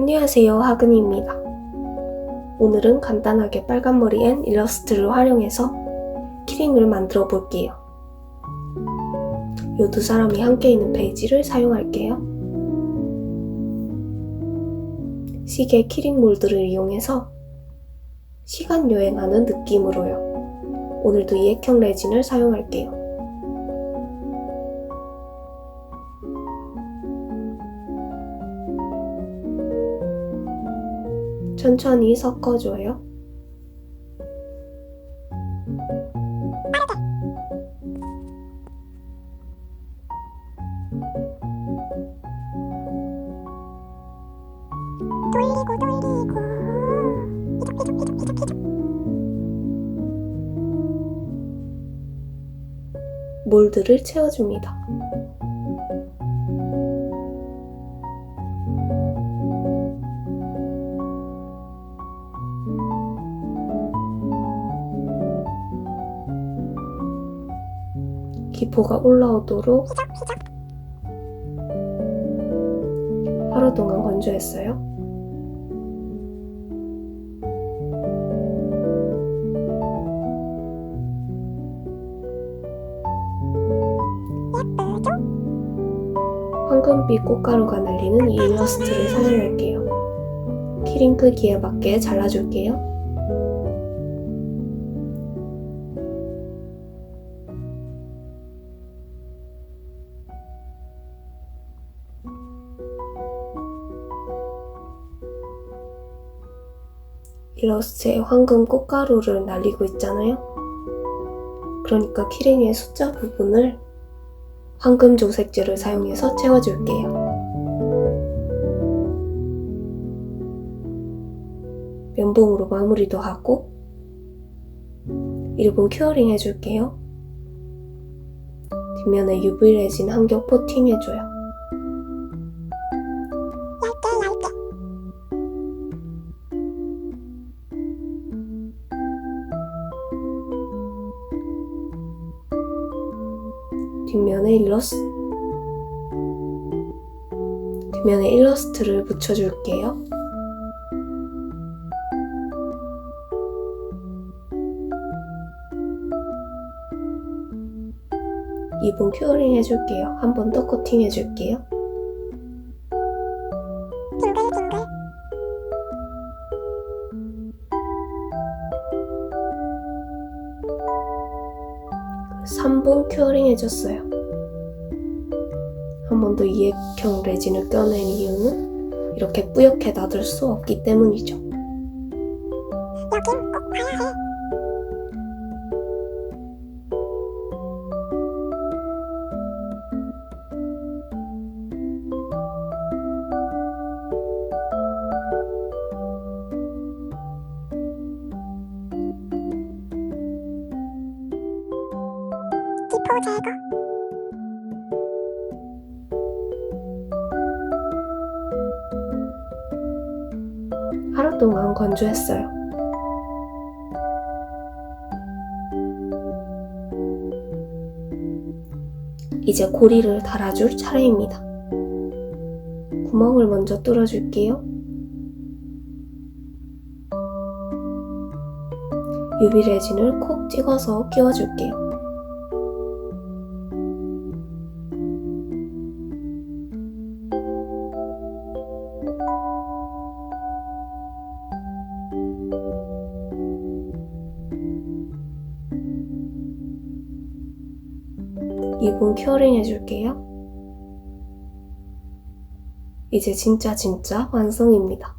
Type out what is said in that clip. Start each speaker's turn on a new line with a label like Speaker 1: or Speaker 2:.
Speaker 1: 안녕하세요 하근입니다. 오늘은 간단하게 빨간머리엔 일러스트를 활용해서 키링을 만들어 볼게요. 이두 사람이 함께 있는 페이지를 사용할게요. 시계 키링 몰드를 이용해서 시간 여행하는 느낌으로요. 오늘도 이액형 레진을 사용할게요. 천천히 섞어줘요. 몰드를 채워줍니다. 기포가 올라오도록 하루 동안 건조했어요. 황금빛 꽃가루가 날리는 이 일러스트를 사용할게요. 키링 크기에 맞게 잘라줄게요. 일러스트에 황금 꽃가루를 날리고 있잖아요. 그러니까 키링의 숫자 부분을 황금 조색제를 사용해서 채워줄게요. 면봉으로 마무리도 하고 1분 큐어링 해줄게요. 뒷면에 UV 레진 한 겹 코팅해줘요. 뒷면에 일러스 뒷면에 일러스트를 붙여줄게요. 이분 큐어링 해줄게요. 한 번 더 코팅 해줄게요. 3분 큐어링 해줬어요. 한 번 더 이액형 레진을 껴낸 이유는 이렇게 뿌옇게 놔둘 수 없기 때문이죠.
Speaker 2: 여긴 꼭 봐야 해 기포 제거
Speaker 1: 하루 동안 건조했어요. 이제 고리를 달아줄 차례입니다. 구멍을 먼저 뚫어줄게요. 유비 레진을 콕 찍어서 끼워줄게요. 이분 큐어링 해줄게요. 이제 진짜 진짜 완성입니다.